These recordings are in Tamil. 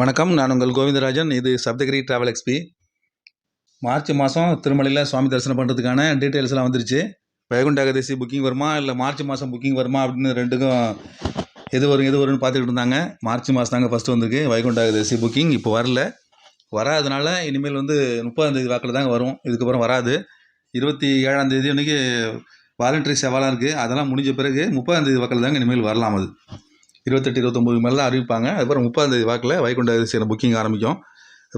வணக்கம் நான் உங்கள் கோவிந்தராஜன். இது சப்தகிரி ட்ராவல் எக்ஸ்பி மார்ச் மாதம் திருமலையில் சுவாமி தரிசனம் பண்ணுறதுக்கான டீட்டெயில்ஸ்லாம் வந்துருச்சு. வைகுண்ட ஏகாதசி புக்கிங் வருமா இல்லை மார்ச் மாதம் புக்கிங் வருமா அப்படின்னு ரெண்டுக்கும் எது வரும் எது வரும்னு பார்த்துக்கிட்டு இருந்தாங்க. மார்ச் மாதம் தாங்க ஃபஸ்ட்டு வந்திருக்கு. வைகுண்ட ஏகாதசி புக்கிங் இப்போ வரல. வராதனால இனிமேல் வந்து முப்பதாந்தேதி வாக்கில் தாங்க வரும். இதுக்கப்புறம் வராது. இருபத்தி ஏழாந்தேதி அன்றைக்கி வாலண்டரி சவாலாக இருக்குது அதெல்லாம் முடிஞ்ச பிறகு முப்பதாந்தேதி வாக்கில் தாங்க இனிமேல் வரலாம் அது. இருபத்தெட்டு இருபத்தொம்போது மேலாம் அறிவிப்பாங்க. அதுக்கப்புறம் முப்பதாம் தேதி வாக்கில் வைகுண்ட ஏகாதசியான புக்கிங் ஆரம்பிக்கும்.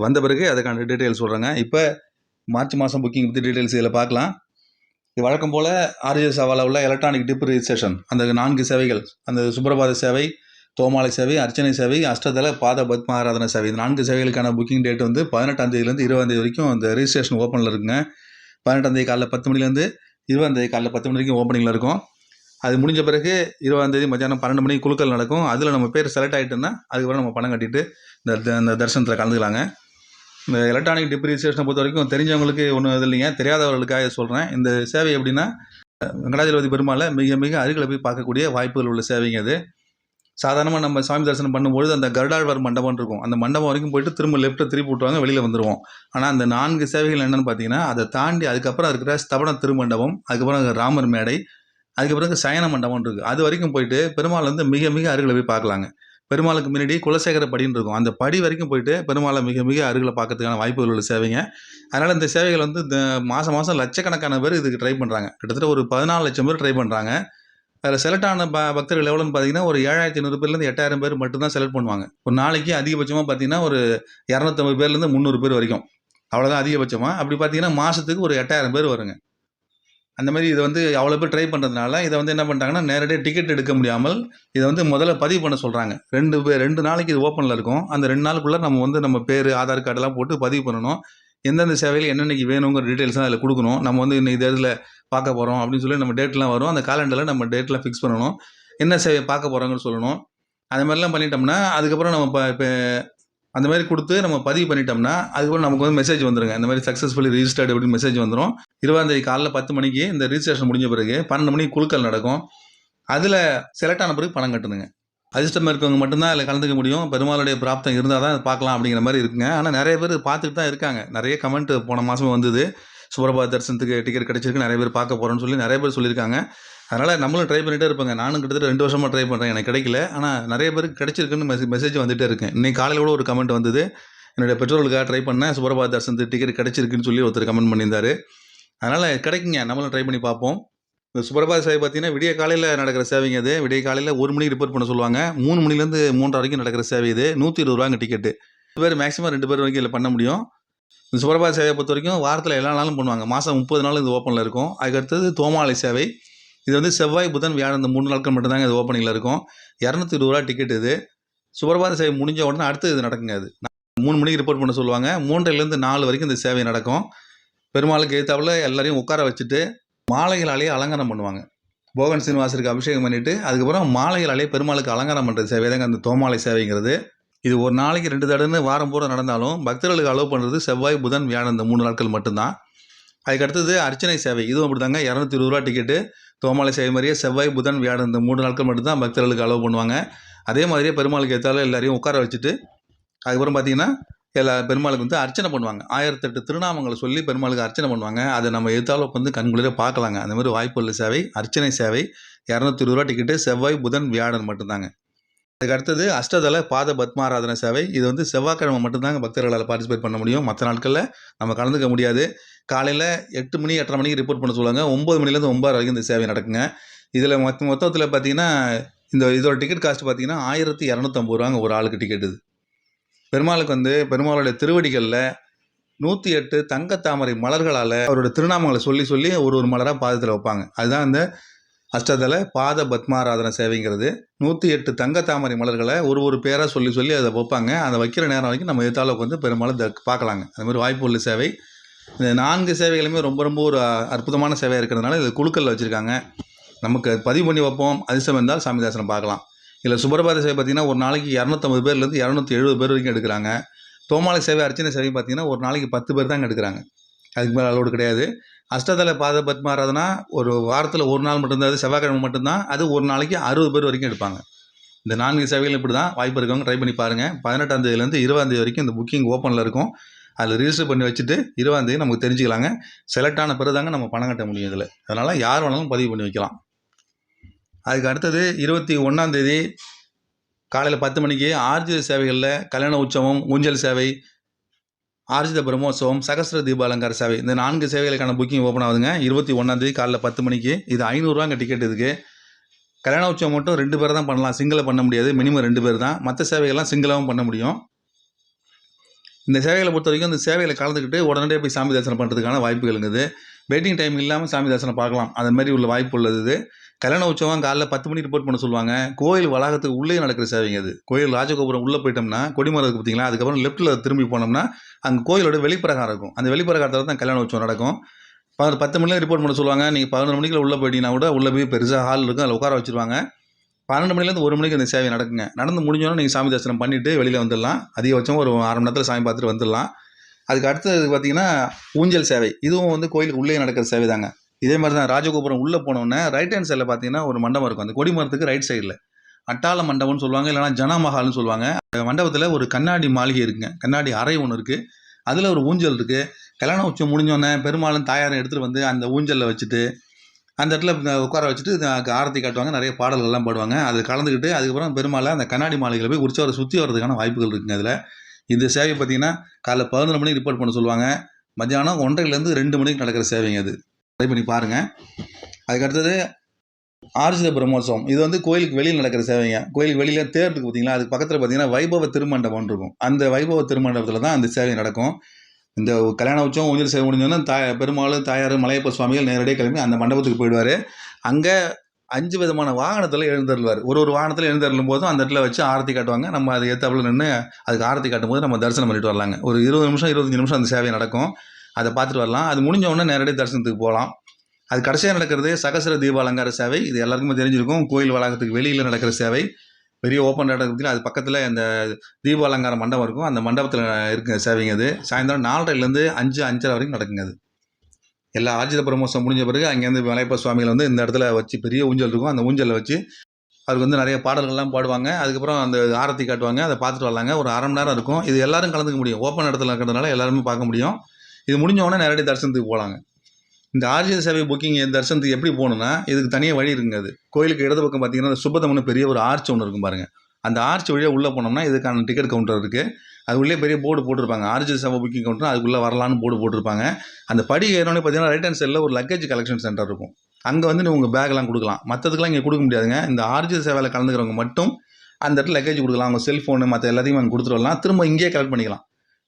வந்த பிறகு அதுக்கான டீட்டெயில்ஸ் சொல்கிறாங்க இப்போ மார்ச் மாதம் புக்கிங் பற்றி டீட்டெயில்ஸ் இதில் பார்க்கலாம் இது வழக்கம் போல் ஆர்ஜிஎஸ் சவாலில் உள்ள எலக்ட்ரானிக் டிப் ரிஜிஸ்ட்ரேஷன் அந்த நான்கு சேவைகள் அந்த சுப்பிரபாத சேவை தோமாலை சேவை அர்ச்சனை சேவை அஷ்டதல பாத பத்ம ஆராதனை சேவை. இந்த நான்கு சேவைகளுக்கான புக்கிங் டேட் வந்து பதினெட்டாம் தேதியிலேருந்து இருபதாம் தேதி வரைக்கும் அந்த ரிஜிஸ்ட்ரேஷன் ஓப்பனில் இருக்குங்க. பதினெட்டாம் தேதி காலைல பத்து மணிலேருந்து இருபதாம் தேதி காலைல பத்து மணி வரைக்கும் ஓப்பனிங்கில் இருக்கும். அது முடிஞ்ச பிறகு இருபதாம் தேதி மத்தியானம் பன்னெண்டு மணிக்கு குழுக்கள் நடக்கும். அதில் நம்ம பேர் செலக்ட் ஆகிட்டோன்னா அதுக்கப்புறம் நம்ம பணம் கட்டிட்டு இந்த இந்த தரிசனத்தில் கலந்துக்கலாங்க. இந்த எலக்ட்ரானிக் டிப்ரிசியேஷனை பொறுத்த வரைக்கும் தெரிஞ்சவங்களுக்கு ஒன்றும் இது இல்லைங்க. தெரியாதவர்களுக்காக சொல்கிறேன் இந்த சேவை எப்படின்னா வெங்கடாஜலபதி பெருமாளை மிக மிக அருகில் போய் பார்க்கக்கூடிய வாய்ப்புகள் உள்ள சேவைங்க அது. சாதாரணமாக நம்ம சாமி தரிசனம் பண்ணும்பொழுது அந்த கருடாழ்வார் மண்டபம் இருக்கும். அந்த மண்டபம் வரைக்கும் போயிட்டு திரும்ப லெஃப்ட்டை திருப்பி விட்டுவாங்க வெளியில் வந்துடுவோம் ஆனால் அந்த நான்கு சேவைகள் என்னென்னு பார்த்தீங்கன்னா அதை தாண்டி அதுக்கப்புறம் இருக்கிற ஸ்தபன திருமண்டபம் அதுக்கப்புறம் ராமர் மேடை அதுக்கப்புறம் சயன மண்டபம் இருக்குது அது வரைக்கும் போயிட்டு பெருமாள் வந்து மிக மிக அருகில் போய் பார்க்கலாங்க. பெருமாளுக்கு முன்னாடி குலசேகர படின்னு இருக்கும். அந்த படி வரைக்கும் போயிட்டு பெருமாளை மிக மிக அருகில் பார்க்கறதுக்கான வாய்ப்புகள் உள்ள சேவைங்க. அதனால் இந்த சேவைகள் வந்து இந்த மாதம் மாதம் லட்சக்கணக்கான பேர் இதுக்கு ட்ரை பண்ணுறாங்க கிட்டத்தட்ட ஒரு பதினாலு லட்சம் பேர் ட்ரை பண்ணுறாங்க அதில் செலக்ட் ஆன ப பக்தர்கள் எவ்வளோன்னு பார்த்தீங்கன்னா ஒரு ஏழாயிரத்தி ஐநூறு பேர்லேருந்து எட்டாயிரம் பேர் மட்டும்தான் செலக்ட் பண்ணுவாங்க. ஒரு நாளைக்கு அதிகபட்சமாக பார்த்தீங்கன்னா ஒரு இரநூத்தம்பது பேர்லேருந்து முந்நூறு பேர் வரைக்கும். அவ்வளோதான் அதிகபட்சமாக அப்படி பார்த்தீங்கன்னா மாதத்துக்கு ஒரு எட்டாயிரம் பேர் வருங்க. அந்த மாதிரி இதை வந்து அவ்வளோ பேர் ட்ரை பண்ணுறதுனால இதை வந்து என்ன பண்ணிட்டாங்கன்னா நேரடியாக டிக்கெட் எடுக்க முடியாமல் இதை வந்து முதல்ல பதிவு பண்ண சொல்கிறாங்க ரெண்டு பேர் ரெண்டு நாளைக்கு இது ஓப்பனில் இருக்கும். அந்த ரெண்டு நாளுக்குள்ளே நம்ம வந்து நம்ம பேர் ஆதார் கார்டெல்லாம் போட்டு பதிவு பண்ணணும். எந்தெந்த சேவையில் என்னென்னைக்கு வேணுங்கிற டீட்டெயில்ஸ்லாம் அதில் கொடுக்கணும். நம்ம வந்து இன்னைக்கு இதில் பார்க்க போகிறோம் அப்படின்னு சொல்லி நம்ம டேட்லாம் வரும். அந்த காலண்டரில் நம்ம டேட்லாம் ஃபிக்ஸ் பண்ணணும். என்ன சேவையை பார்க்க போகிறோங்கன்னு சொல்லணும். அது மாதிரிலாம் பண்ணிட்டோம்னா அதுக்கப்புறம் நம்ம இப்போ அந்த மாதிரி கொடுத்து நம்ம பதிவு பண்ணிட்டோம்னா அதுக்கப்புறம் நமக்கு வந்து மெசேஜ் வந்துருங்க. இந்த மாதிரி சக்ஸஸ்ஃபுல்லி ரிஜிஸ்டர்டு அப்படின்னு மெசேஜ் வந்துடும் இருபதாந்தேதி காலையில் காலைல பத்து மணிக்கு இந்த ரிஜிஸ்ட்ரேஷன் முடிஞ்ச பிறகு பன்னெண்டு மணிக்கு குழுக்கள் நடக்கும். அதில் செலக்ட் ஆன பிறகு பணம் கட்டணுங்க. அதிர்ஷ்டமாக இருக்கவங்க மட்டும்தான் அதில் கலந்துக்க முடியும். பெருமாளுடைய பிராப்தம் இருந்தால் தான் பார்க்கலாம் அப்படிங்கிற மாதிரி இருக்குங்க. ஆனால் நிறைய பேர் பார்த்துட்டு தான் இருக்காங்க. நிறைய கமெண்ட் போன மாதம் வந்தது. சுப்ரபாத் தரிசனத்துக்கு டிக்கெட் கிடச்சிருக்கு. நிறைய பேர் பார்க்க போகிறோன்னு சொல்லி நிறைய பேர் சொல்லியிருக்காங்க. அதனால் நம்மளும் ட்ரை பண்ணிகிட்டே இருப்பாங்க. நானும் கிட்டத்தட்ட ரெண்டு வருஷமாக ட்ரை பண்ணுறேன் எனக்கு கிடைக்கல. ஆனால் நிறைய பேருக்கு கிடைச்சிருக்குன்னு மெசேஜ் மெசேஜ் வந்துகிட்டே இருக்கேன் இன்னைக்கு காலையில் கூட ஒரு கமெண்ட் வந்தது. என்னுடைய பெற்றோர்களுக்காக ட்ரை பண்ணேன் சுப்ரபாத் தரிசனத்துக்கு டிக்கெட் கிடைச்சிருக்குன்னு சொல்லி ஒருத்தர் கமெண்ட் பண்ணியிருந்தார். அதனால் கிடைக்குங்க. நம்மளும் ட்ரை பண்ணி பார்ப்போம். இந்த சுப்ரபாத் சேவை பார்த்தீங்கன்னா விடிய காலையில் நடக்கிற சேவைங்க அது. விடிய காலையில் ஒரு மணிக்கு ரிப்போர்ட் பண்ண சொல்லுவாங்க. மூணு மணிலேருந்து மூன்றரை வரைக்கும் நடக்கிற சேவை இது. நூற்றி இருபது ரூபாங்க டிக்கெட்டு ரெண்டு பேர் மேக்ஸிமம் ரெண்டு பேர் வரைக்கும் இதில் பண்ண முடியும். இந்த சுப்ரபாத் சேவையை பொறுத்த வரைக்கும் வாரத்தில் எல்லா நாளும் பண்ணுவாங்க. மாதம் முப்பது நாள் இது ஓப்பனில் இருக்கும். அதுக்கடுத்தது தோமாலை சேவை. இது வந்து செவ்வாய் புதன் வியாழன் இந்த மூணு நாட்கள் மட்டும்தாங்க இது ஓப்பனிங்கில் இருக்கும். இரநூத்தி இருபது ரூபா டிக்கெட் இது. சுப்பிரபாத சேவை முடிஞ்ச உடனே அடுத்து இது நடக்குங்க அது மூணு மணிக்கு ரிப்போர்ட் பண்ண சொல்லுவாங்க. மூன்றைலேருந்து நாலு வரைக்கும் இந்த சேவை நடக்கும். பெருமாளுக்கு ஏற்றாவில் எல்லாரையும் உட்கார வச்சுட்டு மாலைகளாலேயே அலங்காரம் பண்ணுவாங்க. போகன் சீனிவாசருக்கு அபிஷேகம் பண்ணிவிட்டு அதுக்கப்புறம் மாலைகளாலேயே பெருமாளுக்கு அலங்காரம் பண்ணுற சேவை தாங்க அந்த தோமாலை சேவைங்கிறது. இது ஒரு நாளைக்கு ரெண்டு தடவைன்னு வாரம் பூரா நடந்தாலும் பக்தர்களுக்கு அலோவ் பண்ணுறது செவ்வாய் புதன் வியாழன் இந்த மூணு நாட்கள் மட்டும்தான். அதுக்கு அடுத்தது அர்ச்சனை சேவை. இதுவும் அப்படி தாங்க இரநூத்தி இருபது ரூபா டிக்கெட்டு தோமாலை சேவை மாதிரியே செவ்வாய் புதன் வியாழன் இந்த மூணு நாட்கள் மட்டும்தான் பக்தர்களுக்கு அலோவ் பண்ணுவாங்க. அதே மாதிரியே பெருமாளுக்கு ஏற்றாலும் எல்லாரையும் உட்கார வச்சுட்டு அதுக்கப்புறம் பார்த்தீங்கன்னா எல்லா பெருமாளுக்கு வந்து அர்ச்சனை பண்ணுவாங்க. ஆயிரத்தெட்டு திருநாமங்களை சொல்லி பெருமாளுக்கு அர்ச்சனை பண்ணுவாங்க. அதை நம்ம எதிர்த்தாலும் வந்து கண்குளிர பார்க்கலாங்க. அந்த மாதிரி வாய்ப்புள்ள சேவை அர்ச்சனை சேவை இரநூத்தி இருபது ரூபா டிக்கெட்டு செவ்வாய் புதன் வியாழன் மட்டும்தாங்க. அதுக்கு அடுத்தது அஷ்டதல பாத பத்மாராதன சேவை. இது வந்து செவ்வாய்க்கிழமை மட்டும்தாங்க பக்தர்களால் பார்ட்டிசிபேட் பண்ண முடியும். மற்ற நாட்களில் நம்ம கலந்துக்க முடியாது. காலையில் எட்டு மணி எட்டரை மணிக்கு ரிப்போர்ட் பண்ண சொல்லுவாங்க. ஒம்பது மணிலேருந்து ஒம்பது வரைக்கும் இந்த சேவை நடக்குங்க. இதில் மொத்த மொத்தத்தில் பார்த்தீங்கன்னா இந்த இதோட டிக்கெட் காஸ்ட் பார்த்தீங்கன்னா ஆயிரத்தி இரநூத்தம்பது ரூபாங்க ஒரு ஆளுக்கு டிக்கெட் இது. பெருமாளுக்கு வந்து பெருமாளுடைய திருவடிகளில் நூற்றி எட்டு தங்கத்தாமரை மலர்களால் அவரோட திருநாமங்களை சொல்லி சொல்லி ஒரு ஒரு மலராக பாதத்தில் வைப்பாங்க. அதுதான் அந்த அஷ்டதல பாத பத்மாராதன சேவைங்கிறது நூற்றி எட்டு தங்க தாமரை மலர்களை ஒரு ஒரு பேராக சொல்லி சொல்லி அதை வைப்பாங்க. அதை வைக்கிற நேரம் வரைக்கும் நம்ம எதிர்த்தால வந்து பெரும்பாலும் பார்க்கலாங்க. அந்த மாதிரி வாய்ப்பு உள்ள சேவை. இந்த நான்கு சேவைகளுமே ரொம்ப ரொம்ப ஒரு அற்புதமான சேவையாக இருக்கிறதுனால இது குழுக்களில் வச்சுருக்காங்க. நமக்கு பதிவு பண்ணி வைப்போம். அதிர்ஷ்டம் இருந்தால் சாமி தரிசனம் பார்க்கலாம். இதில் சுப்பிரபாத சேவை பார்த்தீங்கன்னா ஒரு நாளைக்கு இரநூத்தம்பது பேர்லேருந்து இரநூத்தி எழுபது பேர் வரைக்கும் எடுக்கிறாங்க. தோமாலை சேவை அர்ச்சனை சேவை பார்த்தீங்கன்னா ஒரு நாளைக்கு பத்து பேர் தாங்க எடுக்கிறாங்க. அதுக்கு மேலே அளவு கிடையாது. அஷ்டதள பாத பத்மாராதனா ஒரு வாரத்தில் ஒரு நாள் மட்டும்தான் அது செவ்வாய்க்கிழமை மட்டும்தான் அது ஒரு நாளைக்கு அறுபது பேர் வரைக்கும் எடுப்பாங்க. இந்த நான்கு சேவைகள் இப்படி தான் வாய்ப்பு இருக்கவங்க ட்ரை பண்ணி பாருங்கள் பதினெட்டாம் தேதியிலேருந்து இருபதாம் தேதி வரைக்கும் இந்த புக்கிங் ஓப்பனில் இருக்கும். அதில் ரிஜிஸ்டர் பண்ணி வச்சுட்டு இருபதாம் தேதி நமக்கு தெரிஞ்சுக்கலாங்க. செலக்ட் ஆன பிறகு தாங்க நம்ம பணம் கட்ட முடியும் இதில். அதனால் யார் வேணாலும் பதிவு பண்ணி வைக்கலாம். அதுக்கு அடுத்தது இருபத்தி ஒன்றாம் தேதி காலையில் பத்து மணிக்கு ஆர்ஜி சேவைகளில் கல்யாண உற்சவம் ஊஞ்சல் சேவை ஆர்ஜித பிரம்மோற்சவம் சகஸ்ர தீபாலங்கார சேவை. இந்த நான்கு சேவைகளுக்கான புக்கிங் ஓப்பன் ஆகுதுங்க. இருபத்தி ஒன்றாந்தேதி காலைல பத்து மணிக்கு. இது ஐநூறுரூவாங்க டிக்கெட் இதுக்கு. கல்யாண உற்சவம் மட்டும் ரெண்டு பேர் தான் பண்ணலாம். சிங்கிளை பண்ண முடியாது. மினிமம் ரெண்டு பேர் தான். மற்ற சேவைகள்லாம் சிங்கிளாகவும் பண்ண முடியும். இந்த சேவைகளை பொறுத்த வரைக்கும் இந்த சேவைகளை கலந்துக்கிட்டு உடனடியாக போய் சாமி தரிசனம் பண்ணுறதுக்கான வாய்ப்புகள் இருக்குது. வெயிட்டிங் டைம் இல்லாமல் சாமி தரிசனம் பார்க்கலாம். அந்த மாதிரி உள்ள வாய்ப்பு உள்ளது கல்யாண உற்சவம் காலைல பத்து மணிக்கு ரிப்போர்ட் பண்ண சொல்லுவாங்க. கோயில் வளாகத்துக்கு உள்ளே நடக்கிற சேவைங்க அது. கோயில் ராஜகோபுரம் உள்ளே போயிட்டோம்னா கொடிமரம் இருக்குது பார்த்தீங்களா அதுக்கப்புறம் லெஃப்ட்டில் திரும்பி போனோம்னா அங்கே கோயிலோட வெளிப்பிரகாரம் இருக்கும். அந்த வெளிப்பிரகாரத்தில் தான் கல்யாண உற்சவம் நடக்கும். பதினொரு பத்து மணில ரிப்போர்ட் பண்ண சொல்லுவாங்க. நீங்கள் பதினொரு மணிக்குள்ள உள்ளே போயிட்டீங்கன்னா கூட உள்ளே போய் பெருசாக ஹால் இருக்கும். அதில் உட்கார வச்சுருவாங்க. பன்னெண்டு மணிலேருந்து ஒரு மணிக்கு அந்த சேவை நடக்குங்க. நடந்து முடிஞ்சோன்னா நீங்கள் சாமி தரிசனம் பண்ணிவிட்டு வெளியில் வந்துடலாம். அதிகபட்சம் ஒரு அரை மணி நேரத்தில் சாமி பார்த்துட்டு வந்துடலாம். அதுக்கு அடுத்தது பார்த்தீங்கன்னா ஊஞ்சல் சேவை. இதுவும் வந்து கோயிலுக்கு உள்ளே நடக்கிற சேவை தாங்க. இதே மாதிரி தான் ராஜகோபுரம் உள்ளே போனோன்னே ரைட் ஹேண்ட் சைடில் பார்த்தீங்கன்னா ஒரு மண்டபம் இருக்கும். அந்த கொடி மரத்துக்கு ரைட் சைடில் அட்டாள மண்டபம்னு சொல்லுவாங்க இல்லைனா ஜன மஹால்னு சொல்லுவாங்க. அந்த மண்டபத்தில் ஒரு கண்ணாடி மாளிகை இருக்குங்க. கண்ணாடி அறை ஒன்று இருக்குது அதில் ஒரு ஊஞ்சல் இருக்குது கல்யாண உச்சம் முடிஞ்சோடனே பெருமாளும் தாயாரும் எடுத்துகிட்டு வந்து அந்த ஊஞ்சலில் வச்சுட்டு அந்த இடத்துல உட்கார வச்சுட்டு ஆரத்தி காட்டுவாங்க. நிறைய பாடல்கள்லாம் பாடுவாங்க. அது கலந்துக்கிட்டு அதுக்கப்புறம் பெருமாளை அந்த கண்ணாடி மாளிகையில் போய் உற்சவரை சுற்றி வர்றதுக்கான வாய்ப்புகள் இருக்குங்க அதில். இந்த சேவை பார்த்தீங்கன்னா காலைல பதினொரு மணிக்கு ரிப்போர்ட் பண்ண சொல்லுவாங்க. மத்தியானம் ஒன்றரைலேருந்து ரெண்டு மணிக்கு நடக்கிற சேவைங்க அது. ட்ரை பண்ணி பாருங்கள் அதுக்கு அடுத்தது ஆர்ஜித பிரம்மோத்சவம் இது வந்து கோயிலுக்கு வெளியில் நடக்கிற சேவைங்க. கோயிலுக்கு வெளியில் தேர் இருக்குது பார்த்தீங்களா? அதுக்கு பக்கத்தில் பார்த்தீங்கன்னா வைபவ திருமண்டபம் இருக்கும். அந்த வைபவ திருமண்டபத்தில் தான் அந்த சேவை நடக்கும். இந்த கல்யாண உற்சவம் ஊஞ்சல் சேவை முடிஞ்சோன்னா தாய் பெருமாள் தாயார் மலையப்ப சுவாமிகள் நேரடியாக கிளம்பி அந்த மண்டபத்துக்கு போயிடுவார். அங்கே அஞ்சு விதமான வாகனத்தில் எழுந்தருள்வார். ஒரு ஒரு வாகனத்தில் எழுந்தருளும் போதும் அந்த இடத்துல வச்சு ஆரத்தி காட்டுவாங்க. நம்ம அதை ஏற்றாப்புல நின்று அதுக்கு ஆரத்தி காட்டும் போது நம்ம தரிசனம் பண்ணிட்டு வரலாங்க. ஒரு இருபது நிமிஷம் இருபத்தஞ்சி நிமிஷம் அந்த சேவை நடக்கும். அதை பார்த்துட்டு வரலாம். அது முடிஞ்ச உடனே நேரடியாக தரிசனத்துக்கு போகலாம். அது கடைசியாக நடக்கிறது சகசர தீப அலங்கார சேவை. இது எல்லாருக்குமே தெரிஞ்சிருக்கும். கோயில் வளாகத்துக்கு வெளியில் நடக்கிற சேவை. பெரிய ஓப்பன் இடத்துல அது பக்கத்தில் அந்த தீப அலங்கார மண்டபம் இருக்கும். அந்த மண்டபத்தில் இருக்க சேவைங்க அது. சாயந்தரம் நாலரைலேருந்து அஞ்சு அஞ்சரை வரைக்கும் நடக்குங்க அது. எல்லா ஆர்ஜித பிரமோசம் முடிஞ்ச பிறகு அங்கேருந்து மலையப்ப சுவாமிகள் வந்து இந்த இடத்துல வச்சு பெரிய ஊஞ்சல் இருக்கும். அந்த ஊஞ்சலில் வச்சு அவருக்கு வந்து நிறைய பாடல்கள்லாம் பாடுவாங்க. அதுக்கப்புறம் அந்த ஆரத்தி காட்டுவாங்க. அதை பார்த்துட்டு வரலாங்க. ஒரு அரை மணி நேரம் இருக்கும். இது எல்லாரும் கலந்துக்க முடியும். ஓப்பன் இடத்துல இருக்கிறதுனால எல்லாருமே பார்க்க முடியும். இது முடிஞ்சவொடனே நேரடியாக தரிசனத்துக்கு போகலாங்க. இந்த ஆர்ஜித சேவை புக்கிங் தரிசனத்துக்கு எப்படி போகணுன்னா இதுக்கு தனியாக வழி இருக்குங்க அது. கோயிலுக்கு இடது பக்கம் பார்த்தீங்கன்னா அந்த சுபதம்னு பெரிய ஒரு ஆர்ச் ஒன்று இருக்கும் பாருங்கள் அந்த ஆர்ச் வழியாக உள்ளே போனோம்னா இதுக்கான டிக்கெட் கவுண்டர் இருக்குது அது உள்ளே பெரிய போர்டு போட்டிருப்பாங்க. ஆர்ஜி சேவை புக்கிங் கவுண்டர் அதுக்குள்ளே வரலான்னு போர்டு போட்டிருப்பாங்க. அந்த படி ஏறோடனே பார்த்தீங்கன்னா ரைட் ஹேண்ட் சைடில் ஒரு லக்கேஜ் கலெக்ஷன் சென்டர் இருக்கும். அங்கே வந்து நீங்கள் உங்கள் பேக்லாம் கொடுக்கலாம். மற்றதுக்கெல்லாம் இங்கே கொடுக்க முடியாதுங்க. இந்த ஆர்ஜி சேவையில் கலந்துக்கிறவங்க மட்டும் அந்த இடத்துல லக்கேஜ் கொடுக்கலாம். அவங்க செல்ஃபோனு மற்ற எல்லாத்தையும் அங்கே கொடுத்துட்டு வரலாம். திரும்ப இங்கேயே கலெக்ட் பண்ணிக்கலாம்.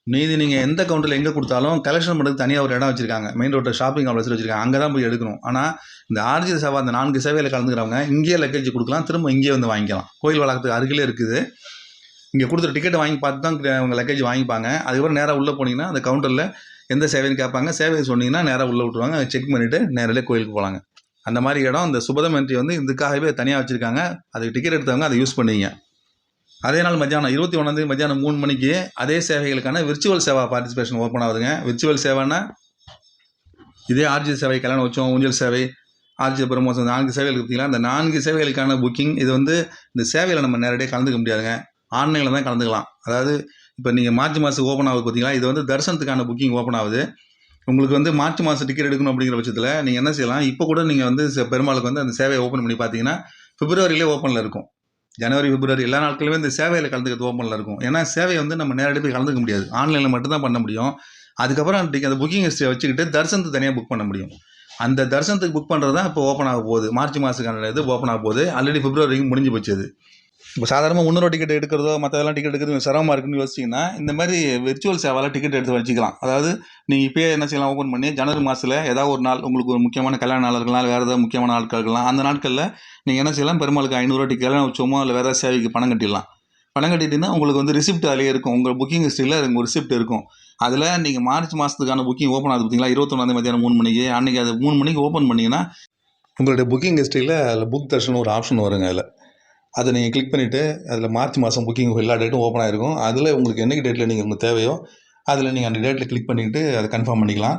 மீதி நீங்கள் எந்த கவுண்டரில் எங்கே கொடுத்தாலும் கலெக்ஷன் பண்ணுறதுக்கு தனியாக ஒரு இடம் வச்சிருக்காங்க. மெயின் ரோட்டில் ஷாப்பிங் காம்ப்ளெக்ஸ் வச்சிருக்காங்க. அங்கே தான் போய் எடுக்கணும். ஆனால் இந்த ஆர்ஜி சேவை அந்த நான்கு சேவையில் கலந்துக்கிறவங்க இங்கேயே லக்கேஜ் கொடுக்கலாம். திரும்ப இங்கேயே வந்து வாங்கிக்கலாம். கோயில் வளாகத்துக்கு அருகிலே இருக்குது. இங்கே கொடுத்துற டிக்கெட் வாங்கி பார்த்து தான் அவங்க லக்கேஜ் வாங்கிப்பாங்க. அதுக்கப்புறம் நேராக உள்ளே போனீங்கன்னா அந்த கவுண்டரில் எந்த சேவைன்னு கேட்பாங்க. சேவையை சொன்னீங்கன்னா நேராக உள்ளே விட்டுருவாங்க. செக் பண்ணிவிட்டு நேரிலே கோயிலுக்கு போகலாங்க அந்த மாதிரி இடம் இந்த சுபதம் என்ட்ரி வந்து இதுக்காகவே தனியாக வச்சுருக்காங்க. அதுக்கு டிக்கெட் எடுத்தவங்க அதை யூஸ் பண்ணுவீங்க அதே நாள் மத்தியானம் இருபத்தி ஒன்றாந்தேதி மத்தியானம் மூணு மணிக்கு அதே சேவைகளுக்கான விர்ச்சுவல் சேவா பார்ட்டிசிபேஷன் ஓப்பன் ஆகுதுங்க. விர்ச்சுவல் சேவைன்னா இதே ஆர்ஜி சேவை கல்யாணம் வச்சோம் ஊஞ்சல் சேவை ஆர்ஜி பிரமோசம் நான்கு சேவைகள் பார்த்தீங்களா? அந்த நான்கு சேவைகளுக்கான புக்கிங் இது வந்து இந்த சேவையில் நம்ம நேரடியாக கலந்துக்க முடியாதுங்க. ஆன்லைனில் தான் கலந்துக்கலாம். அதாவது இப்போ நீங்கள் மார்ச் மாதம் ஓப்பன் ஆகுது பார்த்தீங்களா? இது வந்து தரிசனத்துக்கான புக்கிங் ஓப்பன் ஆகுது. உங்களுக்கு வந்து மார்ச் மாதம் டிக்கெட் எடுக்கணும் அப்படிங்கிற பட்சத்தில் நீங்கள் என்ன செய்யலாம்? இப்போ கூட நீங்கள் வந்து பெருமாளுக்கு வந்து அந்த சேவையை ஓப்பன் பண்ணி பார்த்தீங்கன்னா பிப்ரவரியிலே ஓப்பனில் இருக்கும். ஜனவரி பிப்ரவரி எல்லா நாட்களுமே இந்த சேவையில் கலந்துக்கிறது ஓப்பனில் இருக்கும். ஏன்னா சேவையை வந்து நம்ம நேரடியாக போய் கலந்துக்க முடியாது. ஆன்லைனில் மட்டும்தான் பண்ண முடியும். அதுக்கப்புறம் அந்த அந்த புக்கிங் ஹிஸ்ட்ரியை வச்சுக்கிட்டு தரிசனத்தை தனியாக புக் பண்ண முடியும். அந்த தரிசனத்துக்கு புக் பண்ணுறது தான் இப்போ ஓப்பன் ஆக போகுது. மார்ச் மாதத்துக்கான இது ஓப்பன் ஆக போகுது. ஆல்ரெடி பிப்ரவரிக்கும் முடிஞ்சு போச்சு அது. இப்போ சாதாரணமாக முன்னூறு டிக்கெட் எடுக்கிறதோ மற்றதெல்லாம் டிக்கெட் எடுக்கிறது சிரமமாக இருக்குன்னு யோசிச்சிங்கன்னா இந்த மாதிரி விர்ச்சுவல் சேவாவில் டிக்கெட் எடுத்து வச்சுக்கலாம். அதாவது நீங்கள் இப்போயே என்ன செய்யலாம் ஓப்பன் பண்ணி ஜனவரி மாதத்தில் ஏதாவது ஒரு நாள் உங்களுக்கு ஒரு முக்கியமான கல்யாண நாள் இருக்கலாம் வேறு ஏதாவது முக்கியமான நாட்கள் இருக்கலாம் அந்த நாட்களில் நீங்கள் என்ன செய்யலாம் பெருமாளுக்கு ஐநூறுரூவா டிக்கெட் கல்யாணம் வச்சோமோ இல்லை வேறு சேவைக்கு பணம் கட்டிடலாம். பணம் கட்டிட்டீங்கன்னா உங்களுக்கு வந்து ரிசிப்ட் அதிலே இருக்கும். உங்கள் புக்கிங் ஹிஸ்ட்ரியில் உங்கள் ரிசிப்ட் இருக்கும். அதில் நீங்கள் மார்ச் மாதத்துக்கான புக்கிங் ஓப்பன் ஆகுது பார்த்தீங்களா இருபத்தொன்னாந்தேதி மத்தியானம் மூணு மணிக்கு. அன்றைக்கி அது மூணு மணிக்கு ஓப்பன் பண்ணிங்கன்னா உங்களுடைய புக்கிங் ஹிஸ்ட்ரியில் அதில் புக் தர்ஷன் ஒரு ஆப்ஷன் வருங்க அதில். அதை நீங்கள் கிளிக் பண்ணிவிட்டு அதில் மார்ச் மாதம் புக்கிங் எல்லா டேட்டும் ஓப்பன் ஆகிருக்கும் அதில் உங்களுக்கு என்னைக்கு டேட்டில் நீங்கள் உங்களுக்கு தேவையோ அதில் நீங்கள் அந்த டேட்டில் கிளிக் பண்ணிக்கிட்டு அதை கன்ஃபார்ம் பண்ணிக்கலாம்.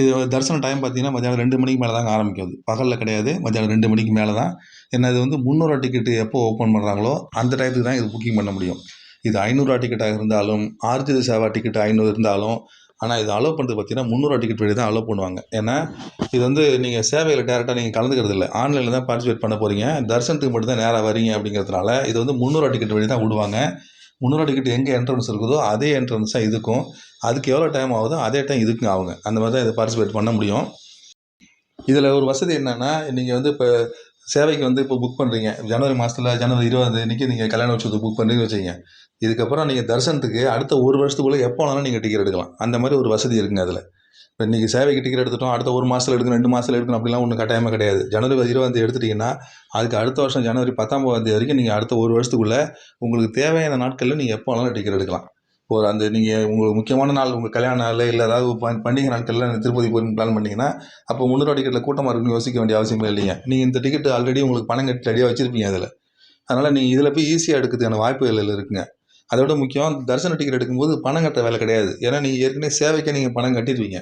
இது தரிசன டைம் பார்த்தீங்கன்னா மத்தியானம் ரெண்டு மணிக்கு மேலே தாங்க ஆரம்பிக்கும். பகலில் கிடையாது மத்தியானம் ரெண்டு மணிக்கு மேலே தான். ஏன்னா இது வந்து முந்நூறுவா டிக்கெட்டு எப்போ ஓப்பன் பண்ணுறாங்களோ அந்த டயத்துக்கு தான் இது புக்கிங் பண்ண முடியும். இது ஐநூறுரூவா டிக்கெட்டாக இருந்தாலும் ஆர்ஜித சேவா டிக்கெட் ஐநூறு இருந்தாலும் ஆனால் இது அலோவ் பண்ணுறது பார்த்தீங்கன்னா முந்நூறுவா டிக்கெட் வழி தான் அலோவ் பண்ணுவாங்க. ஏன்னா இது வந்து நீங்கள் சேவையில் டேரெக்டாக நீங்கள் கலந்துக்கிறது இல்லை. ஆன்லைனில் தான் பார்ட்டிசிபேட் பண்ண போகிறீங்க தரிசனத்துக்கு மட்டும் தான் நேராக வரீங்க அப்படிங்கிறதுனால இது வந்து முந்நூறுவா டிக்கெட் வழி தான் விடுவாங்க. முந்நூறுவா டிக்கெட் எங்கே என்ட்ரன்ஸ் இருக்குதோ அதே என்ட்ரன்ஸ் தான் இதுக்கும். அதுக்கு எவ்வளோ டைம் ஆகுதோ அதே டைம் இதுக்கும் ஆகுங்க. அந்த மாதிரி தான் இதை பார்ட்டிசிபேட் பண்ண முடியும். இதில் ஒரு வசதி என்னென்னா நீங்கள் வந்து இப்போ சேவைக்கு வந்து இப்போ புக் பண்ணுறீங்க ஜனவரி மாதத்தில் ஜனவரி இருபது அன்றைக்கி நீங்கள் கல்யாண உற்சவத்துக்கு புக் பண்ணுறீங்கன்னு வச்சுங்க இதுக்கப்புறம் நீங்கள் தரிசனத்துக்கு அடுத்த ஒரு வருஷத்துக்குள்ளே எப்போ வேணாலும் நீங்கள் டிக்கெட் எடுக்கலாம். அந்த மாதிரி ஒரு வசதி இருக்குங்க அதில். இப்போ இன்றைக்கி சேவைக்கு டிக்கெட் எடுத்துட்டோம் அடுத்த ஒரு மாதத்தில் எடுக்கணும் ரெண்டு மாதத்தில் எடுக்கணும் அப்படிலாம் ஒன்றும் கட்டாயமாக கிடையாது. ஜனவரி இருபது எடுத்துட்டிங்கன்னா அதுக்கு அடுத்த வருஷம் ஜனவரி பத்தாம் தேதி வரைக்கும் நீங்கள் அடுத்த ஒரு வருஷத்துக்குள்ளே உங்களுக்கு தேவையான நாட்களில் நீங்கள் எப்போ வேணாலும் டிக்கெட் எடுக்கலாம். ஒரு அந்த நீங்கள் உங்களுக்கு முக்கியமான நாள் உங்கள் கல்யாண நாள் இல்லை ஏதாவது பண்டிகை நாட்களில் திருப்பதி போய் பிளான் பண்ணிங்கன்னா அப்போ முந்நூறுவா டிக்கெட்டில் கூட்டமாக இருக்குன்னு யோசிக்க வேண்டிய அவசியமே இல்லைங்க. நீங்கள் இந்த டிக்கெட் ஆல்ரெடி உங்களுக்கு பணம் கட்டி ரெடியாக வச்சுருப்பீங்க அதில். அதனால் நீங்கள் இதில் போய் ஈஸியாக எடுக்கிறதுக்கான வாய்ப்புகள் இருக்குங்க. அதை விட முக்கியம் தரிசன டிக்கெட் எடுக்கும்போது பணம் கட்ட வேலை கிடையாது. ஏன்னா நீங்கள் ஏற்கனவே சேவைக்கே நீங்கள் பணம் கட்டிடுவீங்க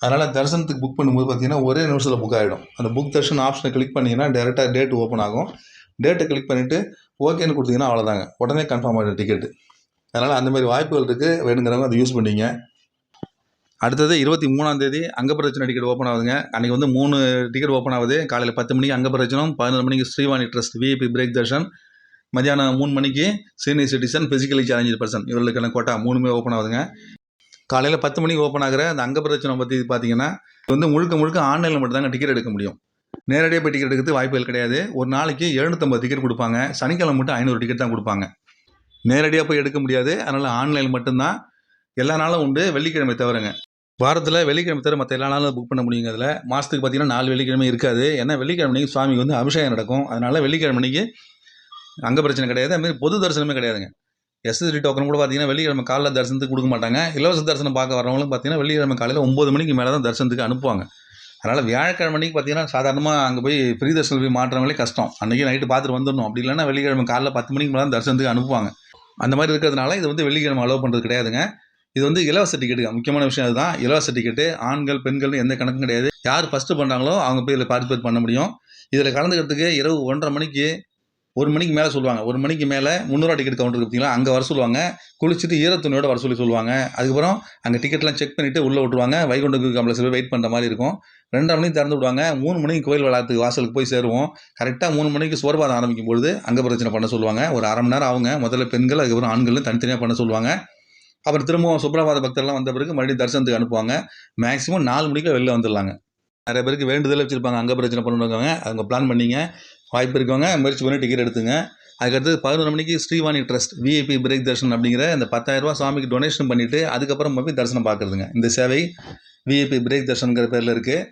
அதனால் தரிசனத்துக்கு புக் பண்ணும்போது பார்த்தீங்கன்னா ஒரே நிமிஷத்தில் புக் ஆகிடும் அந்த புக் தர்ஷன் ஆப்ஷனை கிளிக் பண்ணிங்கன்னா டேரெக்டாக டேட் ஓப்பன் ஆகும். டேட்டை கிளிக் பண்ணிவிட்டு ஓகேன்னு கொடுத்தீங்கன்னா அவ்வளோதாங்க உடனே கன்ஃபார்ம் ஆகிடும் டிக்கெட்டு அதனால் அந்த மாதிரி வாய்ப்புகள் இருக்குது வேணுங்கிறவங்க அதை யூஸ் பண்ணிங்க. அடுத்தது இருபத்தி மூணாம் தேதி அங்கப்பிரச்சனை டிக்கெட் ஓப்பன் ஆகுதுங்க. அன்றைக்கி வந்து மூணு டிக்கெட் ஓப்பன் ஆகுது. காலையில் பத்து மணிக்கு அங்கப்பிரச்சனம் பதினொரு மணிக்கு Srivani trust VIP break darshan மதியானம் மூணு மணிக்கு senior citizen physically challenge person இவர்களுக்கான கோட்டா மூணுமே ஓப்பன் ஆகுதுங்க. காலையில் பத்து மணிக்கு ஓப்பன் ஆகிற அந்த அங்கப்பிரச்சனை பற்றி பார்த்தீங்கன்னா வந்து முழுக்க முழுக்க ஆன்லைனில் மட்டும்தாங்க டிக்கெட் எடுக்க முடியும். நேரடியாக போய் டிக்கெட் எடுக்கிறது வாய்ப்புகள் கிடையாது. ஒரு நாளைக்கு எழுநூற்றம்பது டிக்கெட் கொடுப்பாங்க. சனிக்கிழமை மட்டும் ஐநூறு டிக்கெட் தான் கொடுப்பாங்க. நேரடியாக போய் எடுக்க முடியாது. அதனால் ஆன்லைன் மட்டும்தான் எல்லா நாளும் உண்டு. வெள்ளிக்கிழமை தவிரங்க வாரத்தில் வெள்ளிக்கிழமை தவிர மற்ற எல்லா நாளும் புக் பண்ண முடியுங்க அதில். மாதத்துக்கு பார்த்தீங்கன்னா நாலு வெள்ளிக்கிழமை இருக்காது. ஏன்னா வெள்ளிக்கிழமை சுவாமிக்கு வந்து அபிஷேகம் நடக்கும். அதனால் வெள்ளிக்கிழமை அன்னைக்கு அங்கே பிரச்சனை கிடையாது. அதுமாதிரி பொது தரிசனமே கிடையாதுங்க. எஸ்எஸ்டி டோக்கன் கூட பார்த்தீங்கன்னா வெள்ளிக்கிழமை காலைல தரிசனத்துக்கு கொடுக்க மாட்டாங்க. இலவச தரிசனம் பார்க்க வரவங்களும் பார்த்தீங்கன்னா வெள்ளிக்கிழமை காலையில் ஒம்பது மணிக்கு மேலே தான் தரிசனத்துக்கு அனுப்புவாங்க. அதனால் வியாழக்கிழமை அன்னைக்கு பார்த்தீங்கன்னா சாதாரணமாக அங்கே போய் ஃப்ரீ தரிசனம் போய் மாற்றவங்களே கஷ்டம். அன்றைக்கி நைட்டு பார்த்துட்டு வந்துடணும். அப்படி இல்லைன்னா வெள்ளிக்கிழமை காலைல பத்து மணிக்கு மேலே தான் தரிசனத்துக்கு அனுப்புவாங்க. அந்த மாதிரி இருக்கிறதுனால இது வந்து வெள்ளிக்கிழமை அலோவ் பண்ணுறது கிடையாதுங்க. இது வந்து இலவச டிக்கெட்டு முக்கியமான விஷயம் அதுதான். இலவச டிக்கெட்டு ஆண்கள் பெண்கள்னு எந்த கணக்கும் கிடையாது. யார் ஃபஸ்ட்டு பண்ணுறாங்களோ அவங்க போய் இதில் பார்ட்டிசிபேட் பண்ண முடியும். இதில் கலந்துக்கிறதுக்கு இரவு ஒன்றரை மணிக்கு ஒரு மணிக்கு மேலே சொல்லுவாங்க. ஒரு மணிக்கு மேலே முந்நூறுவா டிக்கெட் கவுண்டர் பார்த்தீங்களா? அங்கே வர சொல்லுவாங்க. குளிச்சுட்டு ஈரத்துணியோட வர சொல்லி சொல்லுவாங்க. அதுக்கப்புறம் அங்கே டிக்கெட்லாம் செக் பண்ணிவிட்டு உள்ளே விட்டுருவாங்க வைகுண்ட காம்ப்ளெக்ஸில் போய் வெயிட் பண்ணுற மாதிரி இருக்கும். ரெண்டரை மணிக்கு திறந்து விடுவாங்க. மூணு மணிக்கு கோயில் வளாகத்துக்கு வாசலுக்கு போய் சேருவோம். கரெக்டாக மூணு மணிக்கு சுவர்பாதம் ஆரம்பிக்கும் பொழுது அங்கே பிரச்சனை பண்ண சொல்லுவாங்க. ஒரு அரை மணி நேரம் ஆகுங்க. முதல்ல பெண்கள் அதுக்கப்புறம் ஆண்களும் தனித்தனியாக பண்ண சொல்லுவாங்க. அப்புறம் திரும்பவும் சுப்ரபாத பக்தர்லாம் வந்த பிறகு மறுபடியும் தரிசனத்துக்கு அனுப்புவாங்க. மேக்ஸிமம் நாலு மணிக்கு வெளில வந்துடலாங்க நிறைய பேருக்கு வேண்டுதல் வச்சுருப்பாங்க. அங்கே பிரச்சனை பண்ணுவாங்க அவங்க பிளான் பண்ணிங்க. வாய்ப்பு இருக்கவங்க முயற்சி பண்ணி டிக்கெட் எடுத்துங்க. அதுக்கடுத்து பதினொரு மணிக்கு Srivani trust VIP break darshan அப்படிங்கிற அந்த பத்தாயிரரூபா சாமிக்கு டொனேஷன் பண்ணிவிட்டு அதுக்கப்புறம் போய் தரிசனம் பார்க்குறதுங்க. இந்த சேவை விஐபி பிரேக் தர்ஷனுங்கிற பேரில் இருக்குது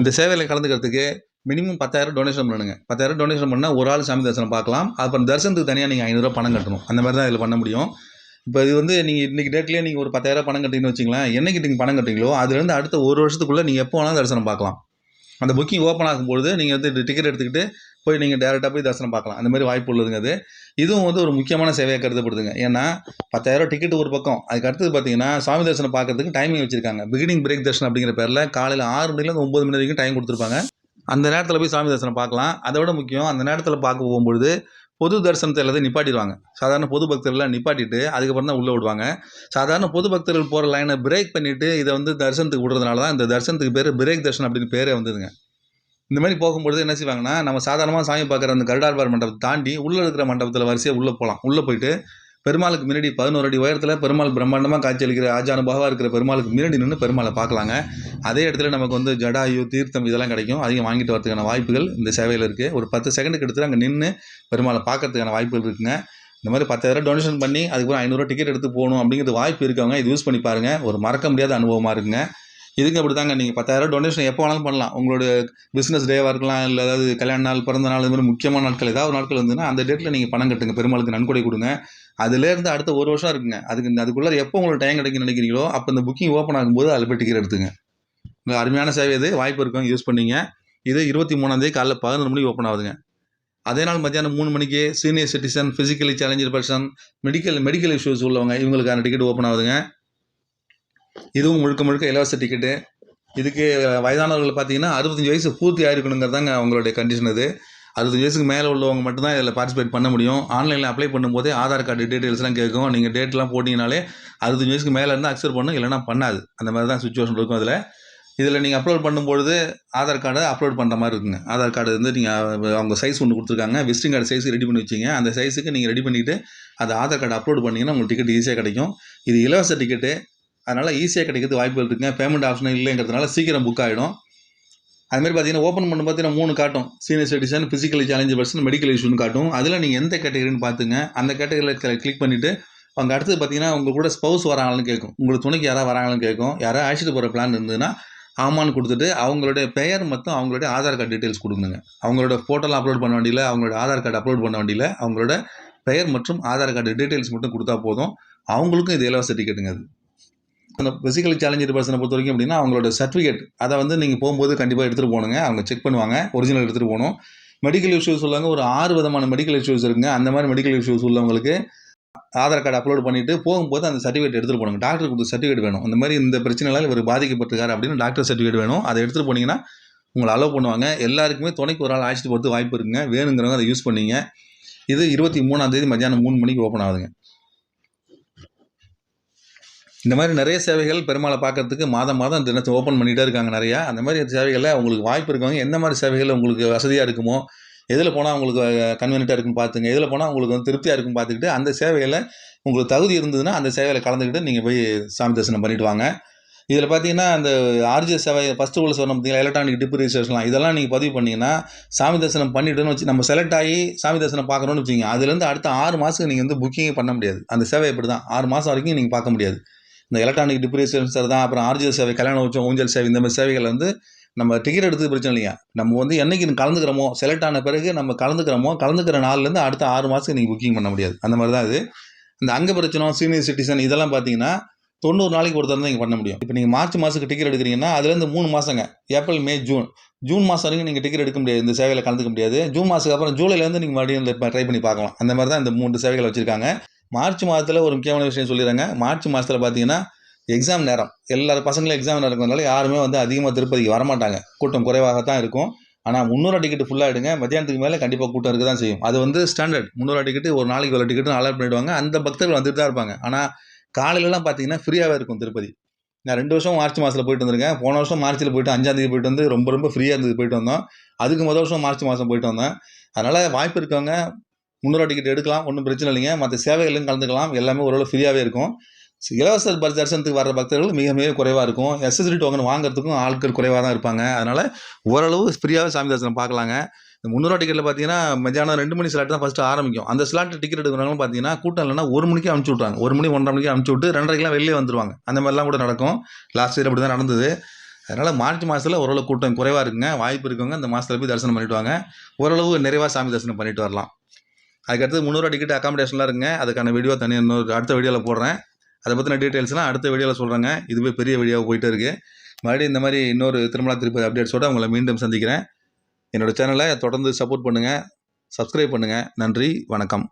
இந்த சேவையில் கலந்துக்கிறதுக்கு மினிமம் பத்தாயிரம் டொனேஷன் பண்ணுங்க பத்தாயிரம் டொனேஷன் பண்ணால் ஒரு ஆள் சாமி தரிசனம் பார்க்கலாம். அப்புறம் தரிசனத்துக்கு தனியாக நீங்கள் ஐநூறுரூவா பணம் கட்டணும். அந்த மாதிரி தான் இதில் பண்ண முடியும். இப்போ இது வந்து நீங்கள் இன்றைக்கி டேட்லேயே நீங்கள் ஒரு பத்தாயிரம் பணம் கட்டிங்கன்னு வச்சிங்களேன் என்னைக்கு நீங்கள் பணம் கட்டுறீங்களோ அதுலேருந்து அடுத்த ஒரு வருஷத்துக்குள்ளே நீங்கள் எப்போ வேணாலும் தரிசனம் பார்க்கலாம். அந்த புக்கிங் ஓப்பன் ஆகும்பொழுது நீங்கள் வந்து டிக்கெட் எடுத்துக்கிட்டு போய் நீங்கள் டேரெக்டாக போய் தரிசனம் பார்க்கலாம். அந்த மாதிரி வாய்ப்பு உள்ளதுங்க அது. இதுவும் வந்து ஒரு முக்கியமான சேவையாக கருதப்படுதுங்க. ஏன்னா பத்தாயிரம் டிக்கெட் ஒரு பக்கம். அதுக்கு அடுத்தது பார்த்தீங்கன்னா சாமி தரிசனம் பார்க்கறதுக்கு டைமிங் வச்சிருக்காங்க. பிகினிங் பிரேக் தர்ஷன் அப்படிங்கிற பேரில் காலையில் ஆறு மணிலேருந்து ஒம்பது மணி வரைக்கும் டைம் கொடுத்துருப்பாங்க. அந்த நேரத்தில் போய் சாமி தரிசனம் பார்க்கலாம். அதை விட முக்கியம் அந்த நேரத்தில் பார்க்க போகும்பொழுது பொது தரிசனத்தை எல்லாத்தையும் நிப்பாட்டிடுவாங்க. சாதாரண பொது பக்தர்கள்லாம் நிப்பாட்டிட்டு அதுக்கப்புறம் தான் உள்ளே விடுவாங்க சாதாரண பொது பக்தர்கள் போகிற லைனை பிரேக் பண்ணிவிட்டு இதை வந்து தரிசனத்துக்கு விடுறதுனால தான் இந்த தரிசனத்துக்கு பேர் பிரேக் தர்ஷன் அப்படின்னு பேரே வந்ததுங்க. இந்த மாதிரி போகும்பொழுது என்ன செய்வாங்கன்னா நம்ம சாதாரணமாக சாமி பார்க்குற அந்த கருடார்பார் மண்டபத்தை தாண்டி உள்ளே இருக்கிற மண்டபத்தில் வரிசையாக உள்ளே போகலாம் உள்ளே போயிட்டு பெருமாளுக்கு முன்னாடி பதினோரு அடி உயரத்தில் பெருமாள் பிரம்மாண்டமாக காட்சியளிக்கிற ஆஜானுபாவாக இருக்கிற பெருமாளுக்கு முன்னாடி நின்று பெருமாளை பார்க்கலாங்க. அதே இடத்துல நமக்கு வந்து ஜடாயு தீர்த்தம் இதெல்லாம் கிடைக்கும். அதையும் வாங்கிட்டு வரதுக்கான வாய்ப்புகள் இந்த சேவையில் இருக்குது ஒரு பத்து செகண்டுக்கு எடுத்து அங்கே நின்று பெருமாளை பார்க்கறதுக்கான வாய்ப்புகள் இருக்குங்க. இந்த மாதிரி பத்தாயிரம் டொனேஷன் பண்ணி அதுக்கப்புறம் ஐநூறுரூவா டிக்கெட் எடுத்து போகணும் அப்படிங்கிறது வாய்ப்பு இருக்கவங்க இது யூஸ் பண்ணி பாருங்கள் ஒரு மறக்க முடியாத அனுபவமாக இருக்குங்க. இதுக்கு அப்படி தாங்க நீங்கள் பத்தாயிரம் டொனேஷன் எப்போ வேணாலும் பண்ணலாம். உங்களோட பிஸ்னஸ் டேவாக இருக்கலாம் இல்லை ஏதாவது கல்யாண நாள் பிறந்த நாள் இது மாதிரி முக்கியமான நாட்கள் ஏதாவது ஒரு நாட்கள் இருந்ததுன்னா அந்த டேட்டில் நீங்கள் பணம் கட்டுங்க. பெருமாளுக்கு நன்கொடை கொடுங்க. அதுலேருந்து அடுத்த ஒரு வருஷம் இருக்குங்க. அதுக்கு இந்த- அதுக்குள்ளே எப்போ உங்களுக்கு டைம் கிடைக்குன்னு நினைக்கிறீங்களோ அப்போ இந்த புக்கிங் ஓப்பன் ஆகும்போது அதில் போய் டிக்கெட் எடுத்துங்க. உங்கள் அருமையான சேவை இது. வாய்ப்பு இருக்கும். யூஸ் பண்ணீங்க. இது இருபத்தி மூணாந்தேதி காலைல பதினொரு மணிக்கு ஓப்பன் ஆகுதுங்க. அதே நாள் மத்தியானம் மூணு மணிக்கு senior citizen physically challenger person medical medical issues உள்ளவங்க இவங்களுக்கான டிக்கெட் ஓப்பன் ஆகுதுங்க. இதுவும் முழுக்க முழுக்க இலவச டிக்கெட்டு இதுக்கு வயதானவர்கள் பார்த்தீங்கன்னா அறுபத்தஞ்சு வயசு பூர்த்தி ஆயிருக்கணுங்கிறதாங்க அவங்களுடைய கண்டிஷன் அது அறுபத்தஞ்சு வயசுக்கு மேலே உள்ளவங்க மட்டும்தான் இதில் பார்ட்டிசிபேட் பண்ண முடியும். ஆன்லைனில் அப்ளை பண்ணும்போதே ஆதார் கார்டு டீட்டெயில்ஸ்லாம் கேட்கும். நீங்கள் டேட்லாம் போட்டிங்கனாலே அறுபத்தஞ்சு வயசுக்கு மேலே இருந்தால் அக்செப்ட் பண்ணும் இல்லைனா பண்ணாது. அந்த மாதிரி தான் சுச்சுவேஷன் இருக்கும் அதில். இதில் நீங்கள் அப்லோட் பண்ணும்பொழுது ஆதார் கார்டை அப்லோட் பண்ணுற மாதிரி இருக்குங்க. ஆதார் கார்டு வந்து நீங்கள் அவங்க சைஸ் ஒன்று கொடுத்துருக்காங்க. விசிட்டிங் கார்டு சைஸ் ரெடி பண்ணி வச்சிங்க. அந்த சைஸுக்கு நீங்கள் ரெடி பண்ணிவிட்டு அந்த ஆதார் கார்டு அப்லோட் பண்ணிங்கன்னா உங்களுக்கு டிக்கெட் ஈஸியாக கிடைக்கும். இது இலவச டிக்கெட்டு அதனால் ஈஸியாக கிடைக்கிறது வாய்ப்புகள் இருக்குங்க. பேமெண்ட் ஆப்ஷன் இல்லைங்கிறதுனால சீக்கிரம் புக் ஆகிடும் அதுமாதிரி பார்த்தீங்கன்னா ஓப்பன் பண்ண பார்த்தீங்கன்னா மூணு காட்டும். Senior citizen physically challenge person medical இஷ்யூன்னு காட்டும். அதில் நீங்கள் எந்த கேட்டகரின்னு பார்த்துங்க அந்த கேட்டகரியில் கிளிக் பண்ணிவிட்டு அங்கே அடுத்தது பார்த்தீங்கன்னா உங்கள் கூட ஸ்பௌஸ் வராங்களான்னு கேட்கும் உங்களுக்கு துணைக்கு யாராவது வராங்களான்னு கேட்கும் யாராவது அழைச்சிட்டு போகிற பிளான் இருந்ததுன்னா ஆமான்னு கொடுத்துட்டு அவங்களுடைய பெயர் மற்றும் அவங்களுடைய ஆதார் கார்டு டீட்டெயில்ஸ் கொடுங்க. அவங்களோட ஃபோட்டோலாம் அப்லோட் பண்ண வேண்டியில அவங்களோட ஆதார் கார்டு அப்லோட் பண்ண வேண்டியில அவங்களோட பெயர் மற்றும் ஆதார் கார்டு டீட்டெயில்ஸ் மட்டும் கொடுத்தா போதும். அவங்களுக்கும் இது இலவச டிக்கெட்டுங்க அது. அந்த ஃபிசிக்கலி சேலஞ்சர் பர்சனை பொறுத்த வரைக்கும் அப்படின்னா அவங்களோட சர்டிஃபிகேட் அதை வந்து நீங்கள் போகும்போது கண்டிப்பாக எடுத்துகிட்டு போகணுங்க. அவங்க செக் பண்ணுவாங்க. ஒரிஜினல் எடுத்துகிட்டு போகணும். மெடிக்கல் இஷ்யூஸ் உள்ளவங்க ஒரு ஆறு விதமான மெடிக்கல் இஷ்யூஸ் இருக்குங்க. அந்த மாதிரி மெடிக்கல் இஷ்யூஸ் உள்ளவங்களுக்கு ஆதார் கார்டு அப்லோட் பண்ணிவிட்டு போகும்போது அந்த சர்டிஃபிகேட் எடுத்துகிட்டு போகணும் டாக்டர் கொடுத்த சர்டிஃபிகேட் வேணும். இந்த மாதிரி இந்த பிரச்சனைலாம் இவர் பாதிக்கப்பட்டிருக்காரு அப்படின்னு டாக்டர் சர்டிஃபிகேட் வேணும். அதை எடுத்துகிட்டு போனீங்கன்னா உங்களை அலோவ் பண்ணுவாங்க. எல்லாருக்குமே துணைக்கு ஒரு ஆள் அழைச்சிட்டு போகிறது வாய்ப்பு இருக்குங்க. வேணுங்கிறவங்க அதை யூஸ் பண்ணிங்க. இது இருபத்தி மூணாம் தேதி மத்தியானம் மூணு மணிக்கு ஓப்பன் ஆகுதுங்க. இந்த மாதிரி நிறைய சேவைகள் பெருமாளை பார்க்கறதுக்கு மாதம் மாதம் தினத்தை ஓப்பன் பண்ணிகிட்டே இருக்காங்க நிறையா. அந்த மாதிரி சேவைகளில் உங்களுக்கு வாய்ப்பு இருக்கவங்க எந்த மாதிரி சேவைகள் உங்களுக்கு வசதியாக இருக்குமோ எதில் போனால் உங்களுக்கு கன்வீனியண்ட்டாக இருக்குன்னு பார்த்துங்க. எதில் போனால் உங்களுக்கு வந்து திருப்தியாக இருக்குன்னு பார்த்துக்கிட்டு அந்த சேவையில் உங்களுக்கு தகுதி இருந்ததுன்னா அந்த சேவையில் கலந்துக்கிட்டு நீங்கள் போய் சாமி தரிசனம் பண்ணிட்டு வாங்க. இதில் பார்த்தீங்கன்னா அந்த ஆர்ஜி சேவை ஃபஸ்ட்டு உள்ள சொன்ன பார்த்தீங்கன்னா எலக்ட்ரானிக் டிப் ரிஜிஸ்ட்ரேஷன்லாம் இதெல்லாம் நீங்கள் பதிவு பண்ணிங்கன்னா சாமி தரிசனம் பண்ணிட்டோன்னு வச்சு நம்ம செலக்ட் ஆகி சாமி தரிசனம் பார்க்குறோன்னு வச்சுங்க அதுலேருந்து அடுத்த ஆறு மாதத்துக்கு நீங்கள் வந்து புக்கிங்கே பண்ண முடியாது. அந்த சேவை இப்படி தான் ஆறு மாதம் வரைக்கும் நீங்கள் பார்க்க முடியாது. இந்த எலக்ட்ரானிக் டிப்ரிசியேஷன் தான் அப்புறம் ஆர்ஜி சேவை கல்யாண உச்சம் ஊஞ்சல் சேவை இந்த மாதிரி சேவைகள் வந்து நம்ம டிக்கெட் எடுத்து பிரச்சனை இல்லையா? நம்ம வந்து என்றைக்கு கலந்துக்கிறோமோ செலக்ட் ஆன பிறகு நம்ம கலந்துக்கிறோமோ கலந்துக்கிற நாள்லேருந்து அடுத்த ஆறு மாதத்துக்கு நீங்கள் புக்கிங் பண்ண முடியாது. அந்த மாதிரி தான் இது. இந்த அங்க பிரச்சனை சீனியர் சிட்டிசன் இதெல்லாம் பார்த்தீங்கன்னா தொண்ணூறு நாளைக்கு ஒருத்தர் தான் நீங்கள் பண்ண முடியும். இப்போ நீங்கள் மார்ச் மாதத்துக்கு டிக்கெட் எடுக்கிறீங்கன்னா அதுலேருந்து மூணு மாதங்க ஏப்ரல் மே ஜூன் ஜூன் மாதம் வரைக்கும் நீங்கள் டிக்கெட் எடுக்க முடியாது. இந்த சேவையில் கலந்துக்க முடியாது. ஜூன் மாதத்துக்கு அப்புறம் ஜூலைலேருந்து நீங்கள் மறுபடியும் ட்ரை பண்ணி பார்க்கலாம். அந்த மாதிரி தான் இந்த மூன்று சேவைகள் வச்சுருக்காங்க. மார்ச் மாதத்தில் ஒரு முக்கியமான விஷயம் சொல்லிடுறாங்க. மார்ச் மாதத்தில் பார்த்தீங்கன்னா எக்ஸாம் நேரம். எல்லா பசங்களும் எக்ஸாம் நடக்கிறதுனால யாருமே வந்து அதிகமாக திருப்பதிக்கு வரமாட்டாங்க. கூட்டம் குறைவாக தான் இருக்கும். ஆனால் முந்நூறு டிக்கெட் ஃபுல்லாக எடுங்க மத்தியானத்துக்கு மேலே கண்டிப்பாக கூட்டம் இருக்க தான் செய்யும். அது வந்து ஸ்டாண்டர்ட் முந்நூறு டிக்கெட்டு ஒரு நாளைக்கு ஒரு டிக்கெட்டும் அலாட் பண்ணிவிடுவாங்க அந்த பக்தர்கள் வந்துட்டு தான் இருப்பாங்க. ஆனால் காலையிலலாம் பார்த்தீங்கன்னா ஃப்ரீயாகவே இருக்கும் திருப்பதி. நான் ரெண்டு வருஷம் மார்ச் மாதத்தில் போயிட்டு வந்திருக்கேன். போன வருஷம் மார்ச்சில் போயிட்டு அஞ்சாந்தேதி போயிட்டு வந்து ரொம்ப ரொம்ப ஃப்ரீயாக இருந்தது போயிட்டு வந்தோம். அதுக்கு முதல் வருஷம் மார்ச் மாதம் போயிட்டு வந்தேன். அதனால் வாய்ப்பு இருக்கவங்க முந்நூறு டிக்கெட் எடுக்கலாம் ஒன்றும் பிரச்சனை இல்லைங்க. மற்ற சேவைகளையும் கலந்துக்கலாம். எல்லாமே ஓரளவு ஃப்ரீயாகவே இருக்கும். இலவச பர் தரிசனத்துக்கு வர பக்தர்கள் மிக மிக குறைவாக இருக்கும். எஸ்எஸ்டி டோக்கன் வாங்குறதுக்கும் ஆட்கள் குறைவாக தான் இருப்பாங்க. அதனால் ஓரளவு ஃப்ரீயாகவே சாமி தரிசனம் பார்க்கலாங்க. இந்த முந்நூறுவா டிக்கெட்டில் பார்த்தீங்கன்னா மத்தியானம் ரெண்டு மணி ஸ்லாட் தான் ஃபஸ்ட்டு ஆரம்பிக்கும். அந்த ஸ்லாட் டிக்கெட் எடுக்கிறவங்களும் பார்த்தீங்கன்னா கூட்டம் இல்லைனா ஒரு மணிக்கு அனுப்பிச்சி விட்றாங்க ஒரு மணி ஒன்றரை மணிக்கு அனுப்பிச்சி விட்டு ரெண்டரைக்கெலாம் வெளியே வந்துடுவாங்க அந்த மாதிரிலாம் கூட நடக்கும். லாஸ்ட் இயர் அப்படி தான் நடந்தது. அதனால் மார்ச் மாதத்தில் ஓரளவு கூட்டம் குறைவாக இருக்குங்க. வாய்ப்பு இருக்கவங்க அந்த மாதத்தில் போய் தரிசனம் பண்ணிவிட்டு வாங்க. ஓரளவு நிறைவாக சாமி தரிசனம் பண்ணிட்டு வரலாம். அதுக்கடுத்து முந்நூறுவா டிக்கெட் அக்காமடேஷன்லாம் இருக்குங்க. அதுக்கான வீடியோ தனியாக இன்னொரு அடுத்த வீடியோவில் போடுறேன். அதை பற்றின டீட்டெயில்ஸ்லாம் அடுத்த வீடியோவில் சொல்கிறேங்க இதுவே பெரிய வீடியோவாக போயிட்டு இருக்குது மறுபடியும் இந்த மாதிரி இன்னொரு திருமலா திருப்பதி அப்டேட்ஸோடு உங்களை மீண்டும் சந்திக்கிறேன். என்னோடய சேனலை தொடர்ந்து சப்போர்ட் பண்ணுங்கள் சப்ஸ்கிரைப் பண்ணுங்கள் நன்றி. வணக்கம்.